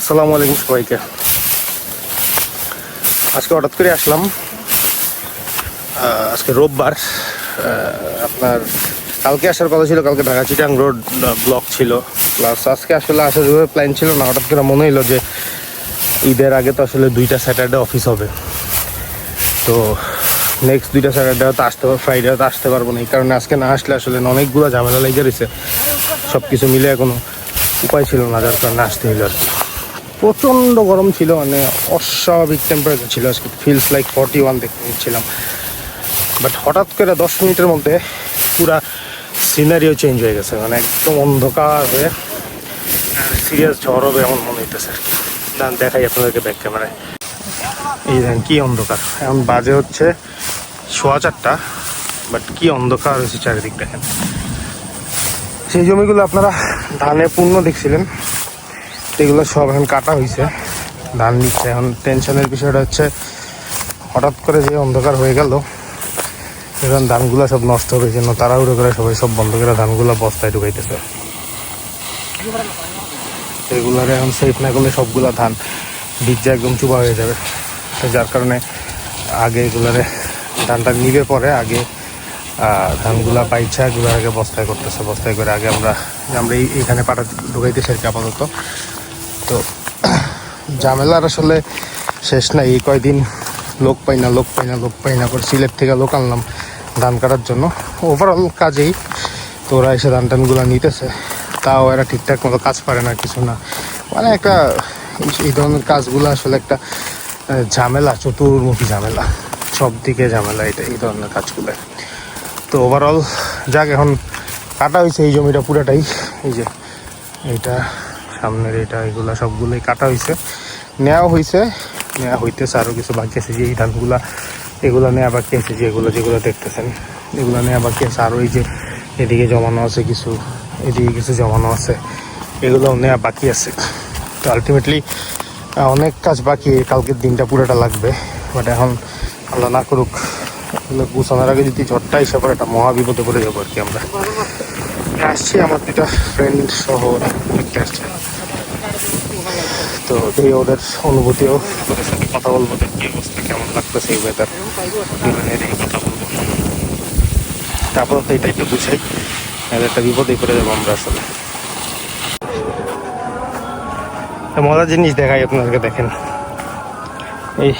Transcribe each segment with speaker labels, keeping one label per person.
Speaker 1: আসসালামু আলাইকুম সবাইকে। আজকে হঠাৎ করে আসলাম। আজকে রোববার। আপনার কালকে আসার কথা ছিল, কালকে ঢাকা চিটাং রোড ব্লক ছিল। প্লাস আজকে আসলে আসার যেভাবে প্ল্যান ছিল না, হঠাৎ করে মনে হলো যে ঈদের আগে তো আসলে দুইটা স্যাটারডে অফিস হবে। তো নেক্সট দুইটা স্যাটারডে তো আসতে পারব ফ্রাইডে তো আসতে পারব না, এই কারণে আজকে না আসলে আসলে অনেকগুলো ঝামেলা লেগে রয়েছে সব কিছু মিলে কোনো উপায় ছিল না, যার কারণে আসতে হইল আর কি। প্রচণ্ড গরম ছিল মানে অস্বাভাবিক টেম্পারেচার ছিল আজকে। ফিলস লাইক ফর্টি ওয়ান দেখতে নিচ্ছিলাম বাট হঠাৎ করে দশ মিনিটের মধ্যে পুরা সিনারিও চেঞ্জ হয়ে গেছে মানে একদম অন্ধকার হয়ে সিরিয়াস ঝড় হবে এমন মনে হইতেছে দাঁড়ান, দেখাই আপনাদেরকে ব্যাক ক্যামেরায় এই দেখেন, কী অন্ধকার। এখন বাজে হচ্ছে সোয়া চারটা বাট কি অন্ধকার হয়েছে চারিদিক দেখেন। সেই জমিগুলো আপনারা ধানে পূর্ণ দেখছিলেন। এগুলো সব এখন কাটা হয়েছে ধান নিচ্ছে। এখন টেনশনের বিষয়টা হচ্ছে, হঠাৎ করে যে অন্ধকার হয়ে গেল, এখন ধানগুলো সব নষ্ট এই জন্য তাড়াহুড়ো করে সবাই সব বন্ধ করে ধানগুলো বস্তায় ঢুকাইতেছে। এগুলারে এখন সেফ না করলে সবগুলা ধান বীজটা একদম চুপা হয়ে যাবে। যার কারণে আগে এগুলারে ধানটা নিবে পরে আগে ধানগুলা পাইছে এগুলো আগে বস্তায় করতেছে। বস্তায় করে আগে আমরা আমরা এই এইখানে পাটা ঢুকাইতেছি আর কি আপাতত। তো ঝামেলার আসলে শেষ নাই। এই কয়দিন লোক পাই না, লোক পাই না, লোক পাই না করে সিলেট থেকে লোক আনলাম ধান কাটার জন্য। ওভারঅল কাজেই তো ওরা এসে ধান টানগুলো নিতেছে। তাও এরা ঠিকঠাক মতো কাজ পারে না, কিছু না। মানে একটা এই- ধরনের কাজগুলো আসলে একটা ঝামেলা, চতুর্মুখী ঝামেলা। সব দিকে ঝামেলা এটা, এই ধরনের কাজগুলো। তো ওভারঅল যাক, এখন কাটা হয়েছে এই জমিটা পুরোটাই। এই যে, এইটা সামনের এটা, এগুলা সবগুলোই কাটা হয়েছে নেওয়া হয়েছে নেওয়া হইতেছে আরও কিছু বাকি আছে যে এই ধানগুলা, এগুলো নেওয়া বাকি আছে যেগুলো যেগুলো দেখতেছেন, এগুলো নেওয়া বাকি আছে আরও এই যে এদিকে জমানো আছে কিছু, এদিকে কিছু জমানো আছে এগুলো নেওয়া বাকি আছে। তো আলটিমেটলি অনেক কাজ বাকি কালকের দিনটা পুরোটা লাগবে বাট এখন আল্লাহ না করুক, এগুলো গুছানোর আগে যদি ঝড়টা পড়ে, একটা মহা বিপদে পড়ে যাব আর কি আমরা। আসছি, আমার দুটা ফ্রেন্ড সহ দেখতে আসছে। তো এই ওদের অনুভূতিও ওদের সাথে কথা বলব যে কি অবস্থা, কেমন লাগতেছে এই ওয়েদার কথা বলব। তারপর তো এটা একটু বুঝাই একটা বিপদেই করে দেবো আমরা আসলে। মজার জিনিস দেখাই আপনাদেরকে, দেখেন। এই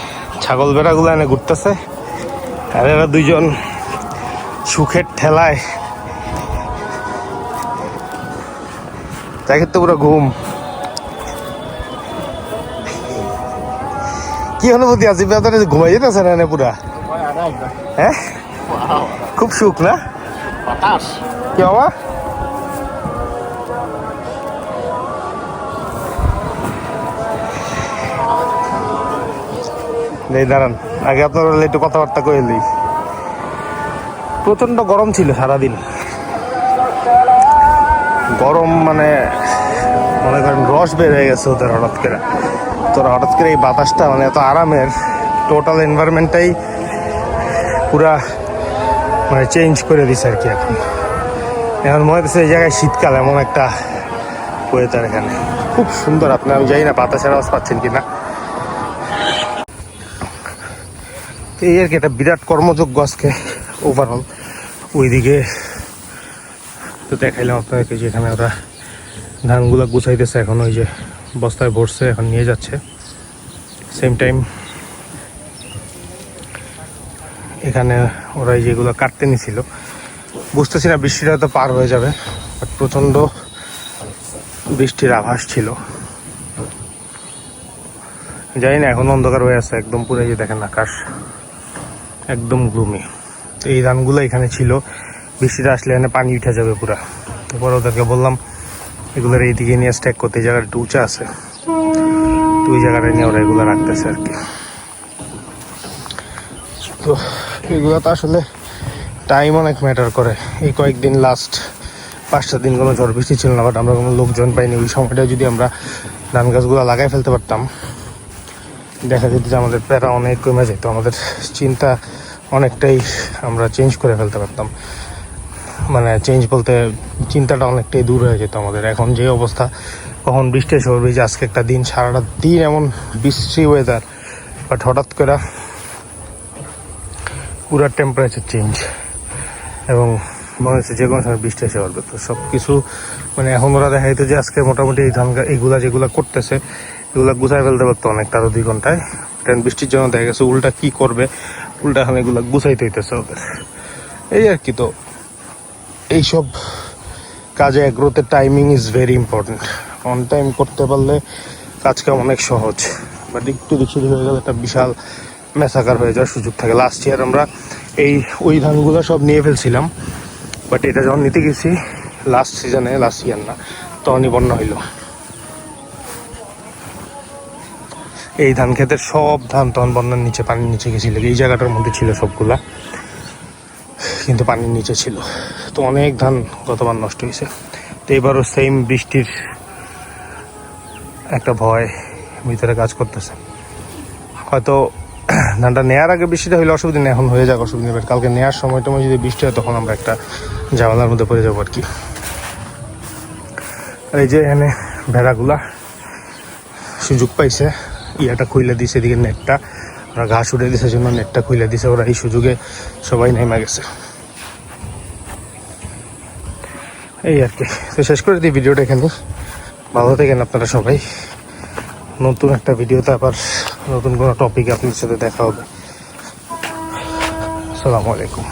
Speaker 1: ছাগল বেড়াগুলো এনে ঘুরতেছে, আর এরা দুইজন সুখের ঠেলায় তাকে তো পুরো ঘুম। কি অনুভূতি আছে বেতনে ঘুমাই যেতেছে না এনে পুরা? হ্যাঁ? খুব সুখ না? কি বাবা? এই দাঁড়ান আগে আপনার একটু কথাবার্তা কয়ে দিই। প্রচণ্ড গরম ছিল সারাদিন। গরম মানে মনে করেন রস বের হয়ে গেছে ওদের হঠাৎ করে। তোরা হঠাৎ করে এই বাতাসটা মানে এত আরামের টোটাল এনভায়রনমেন্টটাই পুরা মানে চেঞ্জ করে দিছে আর কি এখন। এখন মনে হচ্ছে এই জায়গায় শীতকাল এমন একটা ওয়েদার এখানে। খুব সুন্দর আপনি, আমি জানি না বাতাসের আওয়াজ পাচ্ছেন কি না এই আর কি একটা বিরাট কর্মযোগ্য আজকে ওভারঅল ওইদিকে তো দেখাইলাম আপনাদেরকে যে এখানে ওরা ধানগুলো গুছাইতেছে, এখন ওই যে বস্তায় ভরছে, এখন নিয়ে যাচ্ছে। সেম টাইম এখানে ওরা যেগুলো কাটতে নিছিল। বুঝতেছি না, বৃষ্টিটা তো পার হয়ে যাবে বাট প্রচণ্ড বৃষ্টির আভাস ছিল। জানি না, এখন অন্ধকার হয়ে আছে, একদম পুরো যে দেখেন আকাশ, একদম গ্লুমি এই ধানগুলো এখানে ছিল। বৃষ্টিটা আসলে এখানে পানি উঠে যাবে পুরা। তারপর ওদেরকে বললাম, এগুলোর এইদিকে নিয়ে স্ট্যাক করতে এই জায়গাটা একটু উঁচা আছে। তো ওই জায়গাটা নিয়ে ওরা এগুলো রাখতেছে আর কি। তো এগুলো তো আসলে টাইম অনেক ম্যাটার করে। এই কয়েকদিন লাস্ট পাঁচটা দিন কোনো ঝড় বৃষ্টি ছিল না বাট আমরা কোনো লোকজন পাইনি। ওই সময়টা যদি আমরা ধান গাছগুলো লাগাই ফেলতে পারতাম, দেখা যেত যে আমাদের প্যারা অনেক কমে যেত। আমাদের চিন্তা অনেকটাই আমরা চেঞ্জ করে ফেলতে পারতাম। মানে চেঞ্জ বলতে চিন্তাটা অনেকটাই দূর হয়ে যেত আমাদের। এখন যে অবস্থা, কখন বৃষ্টি পড়বে, যে আজকে একটা দিন, সারাটা দিন এমন বৃষ্টি ওয়েদার বাট হঠাৎ করে পুরা টেম্পারেচার চেঞ্জ এবং মনে হচ্ছে যে কোনো সময় বৃষ্টি এসে পড়বে। তো সব কিছু মানে এখন ওরা দেখা যেত যে আজকে মোটামুটি এই ধান এইগুলা যেগুলা করতেছে, এগুলা গুছাই ফেলতে পারতো অনেকটা আরও দুই ঘন্টায়। ট্রেন বৃষ্টির জন্য দেখা গেছে উল্টা কী করবে, উল্টা এখন এগুলা গুছাইতে হইতেছে ওদের। এই আর কি তো। এইসব কাজে এগ্রোতে timing is very important on time করতে পারলে কাজ কাম অনেক সহজ। বাট একটু দেখি হয়ে গেলে একটা বিশাল মেসাকার হয়ে যাওয়ার সুযোগ থাকে। লাস্ট ইয়ার আমরা এই ওই ধানগুলো সব নিয়ে ফেলছিলাম। বাট এটা যখন নিতে গেছি লাস্ট সিজনে লাস্ট ইয়ার না, তখনই বন্যা হইল। এই ধান ক্ষেতের সব ধান তখন বন্যার নিচে, পানির নিচে গেছিল। এই জায়গাটার মধ্যে ছিল সবগুলা। কিন্তু পানির নিচে ছিল। তো অনেক ধান গতবার নষ্ট হয়েছে। তো এবারও সেম বৃষ্টির একটা ভয় ভিতরে কাজ করতেছে। হয়তো ধানটা নেওয়ার আগে বৃষ্টিটা হইলে অসুবিধা নেই, এখন হয়ে যাক অসুবিধা নেই কালকে নেওয়ার সময় টময় যদি বৃষ্টি হয়, তখন আমরা একটা ঝামেলার মধ্যে পড়ে যাব আর কি। আর এই যে এখানে ভেড়াগুলা সুযোগ পাইছে। ইয়াটা খুইলে দিছে এদিকে নেটটা। ওরা ঘাস উঠে দিছে জন্য নেটটা খুইলে দিছে। ওরা এই সুযোগে সবাই নেমে গেছে। এই আর কি। তো শেষ করে দিই ভিডিওটা এখানে। ভালো থাকেন আপনারা সবাই। নতুন একটা ভিডিওতে আবার নতুন কোনো টপিক আপনার সাথে দেখা হবে। আসসালামু আলাইকুম।